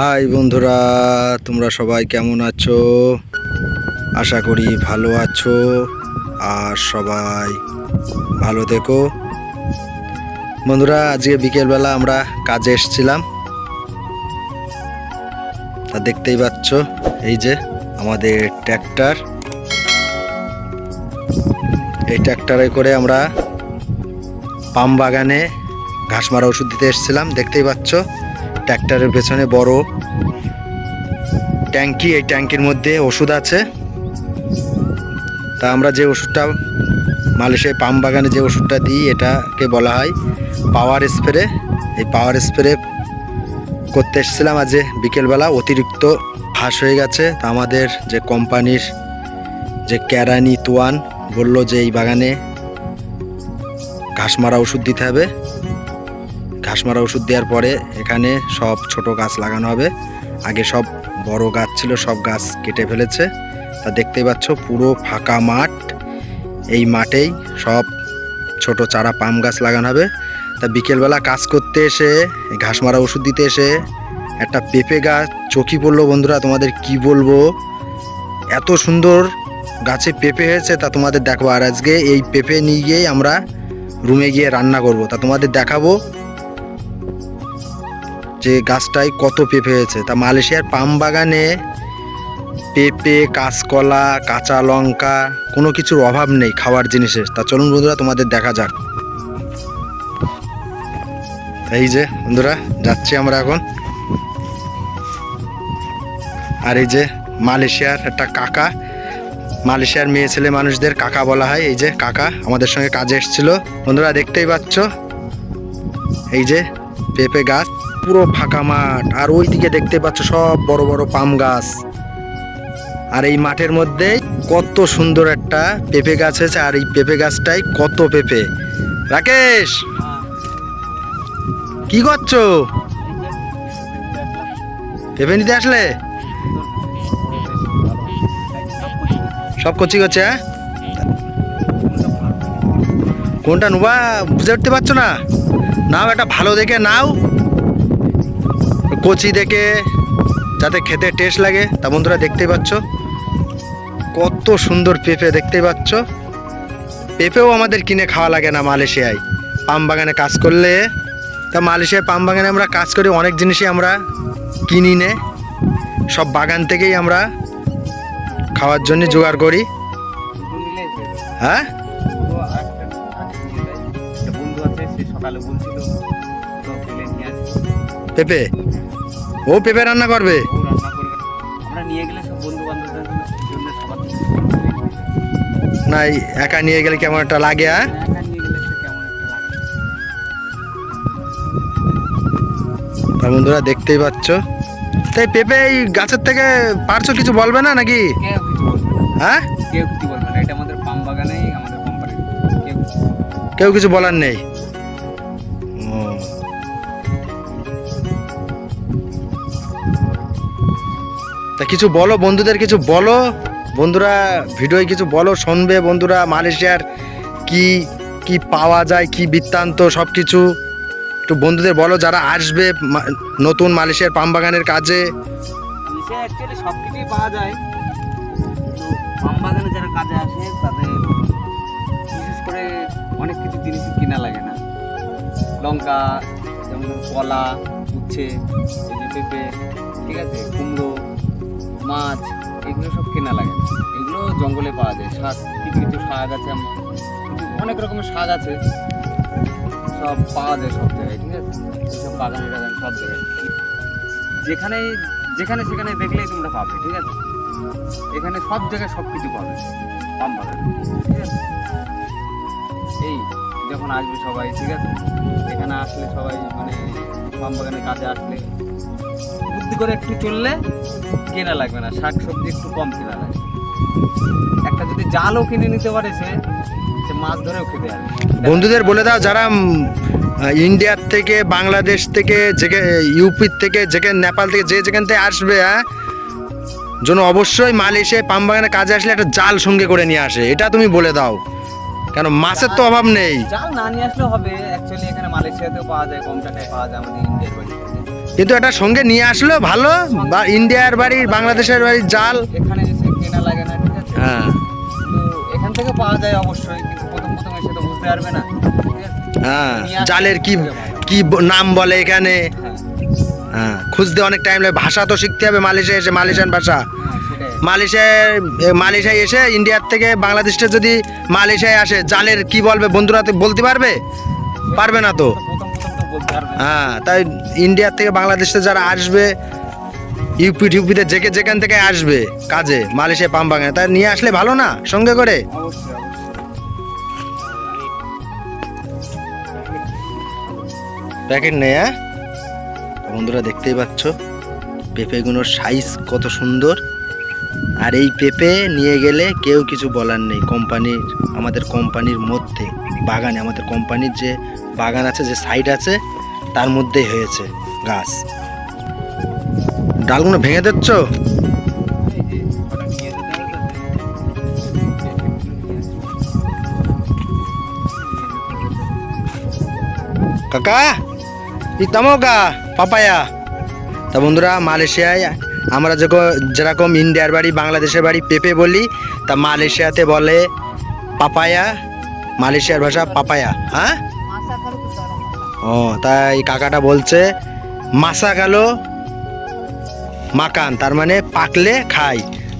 High বন্ধুরা, তোমরা সবাই কেমন আছো? আশা করি ভালো আছো, আর সবাই ভালো থেকো। বন্ধুরা, আজকে বিকেলবেলা আমরা কাজে এসেছিলাম। তা দেখতেই পাচ্ছ, এই যে আমাদের ট্র্যাক্টর। এই ট্র্যাক্টরে করে আমরা পাম বাগানে ঘাস মারা ওষুধ দিতে এসেছিলাম, দেখতেই পাচ্ছ। ট্র্যাক্টরের পেছনে বড় ট্যাঙ্কি, এই ট্যাঙ্কির মধ্যে ওষুধ আছে। তা আমরা যে ওষুধটা, মালয়েশিয়ায় পাম বাগানে যে ওষুধটা দিই, এটাকে বলা হয় পাওয়ার স্প্রে। এই পাওয়ার স্প্রে করতে এসেছিলাম আজ বিকেলবেলা, অতিরিক্ত ঘাস হয়ে গেছে। তা আমাদের যে কোম্পানির যে ক্যারানি তোয়ান বলল যে এই বাগানে ঘাস মারা ওষুধ দিতে হবে। ঘাস মারা ওষুধ দেওয়ার পরে এখানে সব ছোট গাছ লাগানো হবে। আগে সব বড় গাছ ছিল, সব গাছ কেটে ফেলেছে। তা দেখতেই পাচ্ছ, পুরো ফাঁকা মাঠ। এই মাঠেই সব ছোট চারা পাম গাছ লাগানো হবে। তা বিকেলবেলা কাজ করতে এসে ঘাস মারা ওষুধ দিতে এসে একটা পেঁপে গাছ চোখি পড়ল বন্ধুরা, তোমাদের কি বলব? এত সুন্দর গাছে পেঁপে হয়েছে, তা তোমাদের দেখব। আর আজকে এই পেঁপে নিয়ে গিয়েই আমরা রুমে গিয়ে রান্না করব। তা তোমাদের দেখাবো যে গাছটায় কত পেঁপে হয়েছে। তা মালয়েশিয়ার পাম বাগানে পেঁপে, কাঁচকলা, কাঁচা লঙ্কা কোনো কিছুর অভাব নেই খাওয়ার জিনিসের। তা চলুন বন্ধুরা, তোমাদের দেখা যাক। এই যে বন্ধুরা, যাচ্ছি আমরা এখন। আর এই যে মালয়েশিয়ার একটা কাকা, মালয়েশিয়ার মেয়ে ছেলে মানুষদের কাকা বলা হয়। এই যে কাকা আমাদের সঙ্গে কাজে এসেছিল। বন্ধুরা, দেখতেই পাচ্ছ? এই যে পেঁপে গাছ। পুরো ফাঁকা মাঠ। আর ওই দিকে দেখতে পাচ্ছ সব বড় বড় পাম গাছ। আর এই মাঠের মধ্যে কত সুন্দর একটা পেঁপে গাছ হয়েছে, আর এই পেঁপে গাছটাই কত পেঁপে। রাকেশ! কি করছ? পেঁপে নিতে আসলে? সব কচি করছে হ্যাঁ? কোনটা নোবা, বুঝে উঠতে পারছ না? নাও, একটা ভালো দেখে নাও। কচি দেখে যাতে খেতে টেস্ট লাগে। তা বন্ধুরা দেখতেই পাচ্ছ। কত সুন্দর পেঁপে দেখতেই পাচ্ছ। পেঁপেও আমাদের কিনে খাওয়া লাগে না মালয়েশিয়ায়। পাম বাগানে কাজ করলে তা মালয়েশিয়ায় পাম বাগানে আমরা কাজ করি অনেক জিনিসই আমরা কিনি নে। সব বাগান থেকেই আমরা খাওয়ার জন্য জোগাড় করি। হ্যাঁ? পেঁপে? ও পেঁপে রান্না করবে? আমরা নিয়ে গেলে সব বন্ধু বান্ধবদের জন্য সবার না একা নিয়ে গেলে কেমন একটা লাগে হ্যাঁ? তা বন্ধুরা দেখতেই পাচ্ছ। তাই পেঁপে এই গাছের থেকে পারছ কিছু বলবে না নাকি? হ্যাঁ? কেউ কিছু বলবে না এটা আমাদের পাম বাগানেই আমাদের কোম্পানি। কেউ কিছু বলার নেই। তা কিছু বলো, বন্ধুদের কিছু বলো। বন্ধুরা, ভিডিওয় কিছু বলো, শুনবে বন্ধুরা, মালয়েশিয়ার কি কি পাওয়া যায়, কি বৃত্তান্ত সব কিছু একটু বন্ধুদের বলো, যারা আসবে নতুন মালয়েশিয়ার পাম বাগানের কাজে সব কিছুই পাওয়া যায়। পাম যারা কাজে আসে, তাদের বিশেষ করে অনেক কিছু জিনিস কিনা লাগে না। লঙ্কা, যেমন কলা, উচ্ছে পেঁপে, ঠিক আছে, কুমড়ো মাছ, এগুলো সব কেনা লাগে। এগুলো জঙ্গলে পাওয়া যায়। শাক, কিছু কিছু শাক আছে অনেক রকমের শাক আছে। সব পাওয়া যায় সব জায়গায়, ঠিক আছে? এইসব বাগানে টাগানে সব জায়গায়। যেখানে যেখানে সেখানে দেখলেই তোমরা পাবে, ঠিক আছে? এখানে সব জায়গায় সব কিছু পাবে। পাম বাগান ঠিক আছে? এই যখন আসবে সবাই, ঠিক আছে? এখানে আসলে সবাই মানে পাম বাগানে কাজে আসলে বুদ্ধি করে একটু চললে কেনা লাগবে না শাক সবজি একটু কম কেনা লাগবে। একটা যদি জালও কিনে নিতে পারে সে সে মাছ ধরেও খেতে পারবে। বন্ধুদের বলে দাও যারা ইন্ডিয়ার থেকে বাংলাদেশ থেকে যেখানে ইউপির থেকে যেখানে নেপাল থেকে যে যেখান থেকে আসবে হ্যাঁ জন্য অবশ্যই মালয়েশিয়ায় পাম বাগানে কাজে আসলে একটা জাল সঙ্গে করে নিয়ে আসে। এটা তুমি বলে দাও। কেন মাছের তো অভাব নেই। জাল না নিয়ে আসলেও হবে। অ্যাকচুয়ালি এখানে মালয়েশিয়াতেও পাওয়া যায় কম টাকায় পাওয়া যায় আমাদের ইন্ডিয়ার বাড়ি কিন্তু এটা সঙ্গে নিয়ে আসলো ভালো বা ইন্ডিয়ার বাড়ি বাংলাদেশের বাড়ির জাল। এখানে এসে কেনা লাগে না ঠিক আছে? হ্যাঁ। এখান থেকে পাওয়া যায় অবশ্যই কিন্তু প্রথম প্রথম এসে তো বুঝতে পারবে না। হ্যাঁ জালের কি কি নাম বলে এখানে? হ্যাঁ। হ্যাঁ খুঁজতে অনেক টাইম লাগে। ভাষা তো শিখতে হবে মালয়েশিয়া এসে মালয়েশিয়ান ভাষা। হ্যাঁ মালয়েশিয়ায় মালয়েশিয়ায় এসে ইন্ডিয়ার থেকে বাংলাদেশটা যদি মালয়েশিয়ায় আসে জালের কি বলবে বন্ধুরা তো বলতে পারবে? পারবে না তো? হ্যাঁ তাই ইন্ডিয়ার থেকে বাংলাদেশে যারা আসবে ইউপি টিউপিতে যেকে যেখান থেকে আসবে কাজে, মালয়েশিয়া পাম তাই নিয়ে আসলে ভালো না, সঙ্গে করে? প্যাকেট নেই হ্যাঁ? বন্ধুরা দেখতেই পাচ্ছ পেঁপেগুলোর সাইজ কত সুন্দর। আর এই পেঁপে নিয়ে গেলে কেউ কিছু বলার নেই। কোম্পানির, আমাদের কোম্পানির মধ্যে, বাগানে, আমাদের কোম্পানির যে বাগান আছে, যে সাইড আছে, তার মধ্যেই হয়েছে গাছ। ডালগুলো ভেঙে দিচ্ছ। কাকা ইতামো কা পাপায়া। তা বন্ধুরা, মালয়েশিয়ায় আমরা যখন যেরকম ইন্ডিয়ার বাড়ি, বাংলাদেশের বাড়ি পেঁপে বলি, তা মালয়েশিয়াতে বলে পাপায়া, মালয়েশিয়ার ভাষা পাপায়া হ্যাঁ? ও, তাই কাকাটা বলছে, মাসা গেল মাকান তার মানে পাকলে খাই,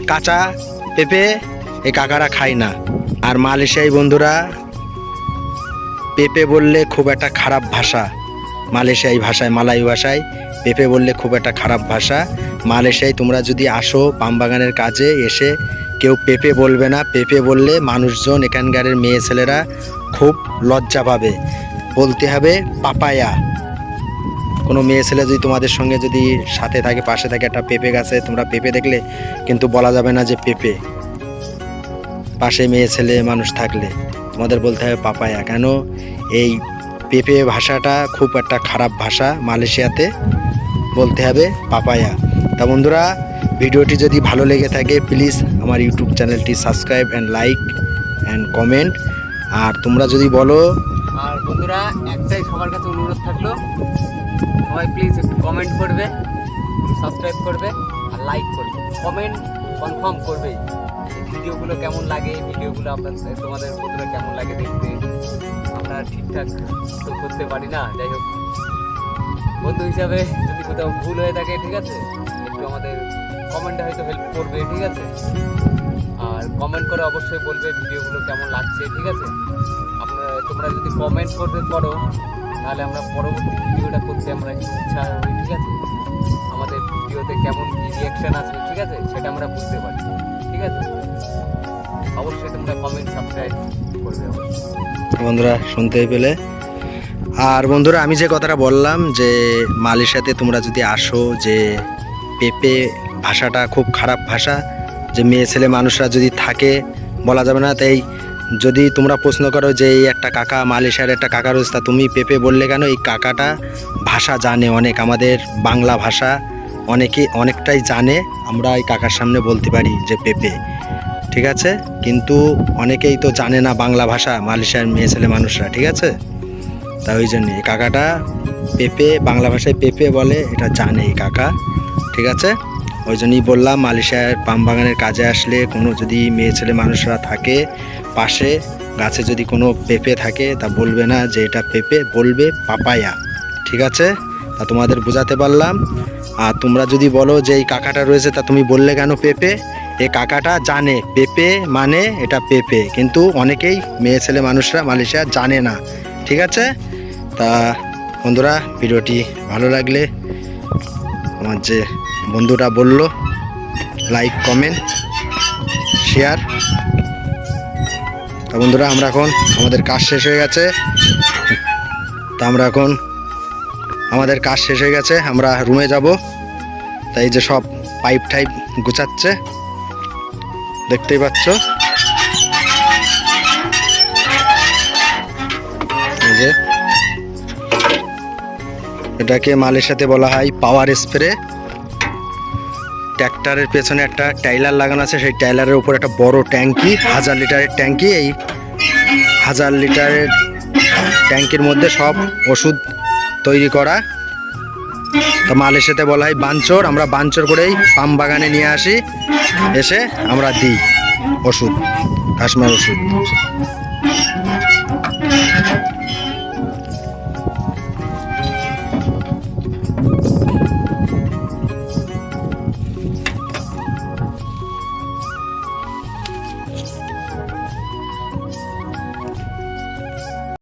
কাঁচা পেঁপে এই কাকারা খায় না। আর মালয়েশিয়ায় বন্ধুরা, পেঁপে বললে খুব একটা খারাপ ভাষা। মালয়েশিয়াই ভাষায়, মালাই ভাষায় পেঁপে বললে খুব একটা খারাপ ভাষা। মালয়েশিয়ায় তোমরা যদি আসো বাগানের কাজে, এসে কেউ পেঁপে বলবে না। পেঁপে বললে মানুষজন এখানকারের মেয়ে ছেলেরা খুব লজ্জা পাবে। বলতে হবে, পাপায়া। কোনো মেয়ে ছেলে যদি তোমাদের সঙ্গে যদি সাথে থাকে, পাশে থাকে একটা পেঁপে গাছে, তোমরা পেঁপে দেখলে কিন্তু বলা যাবে না যে পেঁপে। পাশে মেয়ে ছেলে মানুষ থাকলে তোমাদের বলতে হবে পাপায়া। কেন? এই পেঁপে ভাষাটা খুব একটা খারাপ ভাষা মালয়েশিয়াতে। বলতে হবে পাপায়া। তা বন্ধুরা, ভিডিওটি যদি ভালো লেগে থাকে প্লিজ আমার ইউটিউব চ্যানেলটি subscribe and like and comment আর তোমরা যদি বলো, আর বন্ধুরা, একটাই সবার কাছে অনুরোধ থাকল, সবাই প্লিজ একটু কমেন্ট করবে সাবস্ক্রাইব করবে, আর লাইক করবে। কমেন্ট কনফার্ম করবে ভিডিওগুলো কেমন লাগে, ভিডিওগুলো আপনাদের তোমাদের বন্ধুরা কেমন লাগে দেখতে। আমরা ঠিকঠাক তো করতে পারি না, যাই হোক। বন্ধু হিসাবে যদি কোথাও ভুল হয়ে থাকে, ঠিক আছে? কমেন্টে হয়তো হেল্প করবে, ঠিক আছে? আর কমেন্ট করে অবশ্যই বলবে ভিডিওগুলো কেমন লাগছে, ঠিক আছে? আপনারা তোমরা যদি কমেন্ট করতে করো তাহলে আমরা পরবর্তী ভিডিওটা করতে আমরা একটু উৎসাহ হই, ঠিক আছে? আমাদের ভিডিওতে কেমন কি রিয়াকশন আছে ঠিক আছে? সেটা আমরা বুঝতে পারি ঠিক আছে? অবশ্যই তোমরা কমেন্ট সাবস্ক্রাইব করবে বন্ধুরা, শুনতেই পেলে? আর বন্ধুরা, আমি যে কথাটা বললাম যে মালয়েশিয়াতে তোমরা যদি আসো, যে পেঁপে ভাষাটা খুব খারাপ ভাষা, যে মেয়ে ছেলে মানুষরা যদি থাকে, বলা যাবে না। তাই যদি তোমরা প্রশ্ন করো যে এই একটা কাকা মালয়েশিয়ার একটা কাকা রয়েছে, তা তুমি পেঁপে বললে কেন? এই কাকাটা ভাষা জানে অনেক, আমাদের বাংলা ভাষা অনেকে অনেকটাই জানে। আমরা এই কাকার সামনে বলতে পারি যে পেঁপে, ঠিক আছে? কিন্তু অনেকেই তো জানে না বাংলা ভাষা মালয়েশিয়ার মেয়ে ছেলে মানুষরা, ঠিক আছে? তা ওই জন্য এই কাকাটা পেঁপে, বাংলা ভাষায় পেঁপে বলে, এটা জানে এই কাকা, ঠিক আছে? ওই জন্যই বললাম, মালয়েশিয়ার পাম বাগানের কাজে আসলে কোনো যদি মেয়ে ছেলে মানুষরা থাকে পাশে, গাছে যদি কোনো পেঁপে থাকে, তা বলবে না যে এটা পেঁপে, বলবে পাপায়া। ঠিক আছে? তা তোমাদের বোঝাতে পারলাম। আর তোমরা যদি বলো যে এই কাকাটা রয়েছে, তা তুমি বললে কেন পেঁপে? এই কাকাটা জানে, পেঁপে মানে এটা পেঁপে। কিন্তু অনেকেই মেয়ে ছেলে মানুষরা মালয়েশিয়া জানে না। ঠিক আছে? তা বন্ধুরা, ভিডিওটি ভালো লাগলে আমার যে বন্ধুটা বলল লাইক কমেন্ট শেয়ার তা বন্ধুরা, আমরা এখন, আমাদের কাজ শেষ হয়ে গেছে। তা আমরা এখন, আমাদের কাজ শেষ হয়ে গেছে, আমরা রুমে যাব। তাই যে সব পাইপ টাইপ গুছাচ্ছে, দেখতেই পাচ্ছ। যে, এটাকে মালয়েশিয়াতে বলা হয় পাওয়ার স্প্রে ট্র্যাক্টরের পেছনে একটা টাইলার লাগানো আছে। সেই টাইলারের উপর একটা বড় ট্যাঙ্কি, হাজার লিটারের ট্যাঙ্কি। এই হাজার লিটারের ট্যাঙ্কির মধ্যে সব ওষুধ তৈরি করা। তো মালয়েশিয়াতে বলা হয় বাঞ্চর। আমরা বাঞ্চর করেই পাম বাগানে নিয়ে আসি। এসে আমরা দিই ওষুধ, কাশ্মীর ওষুধ।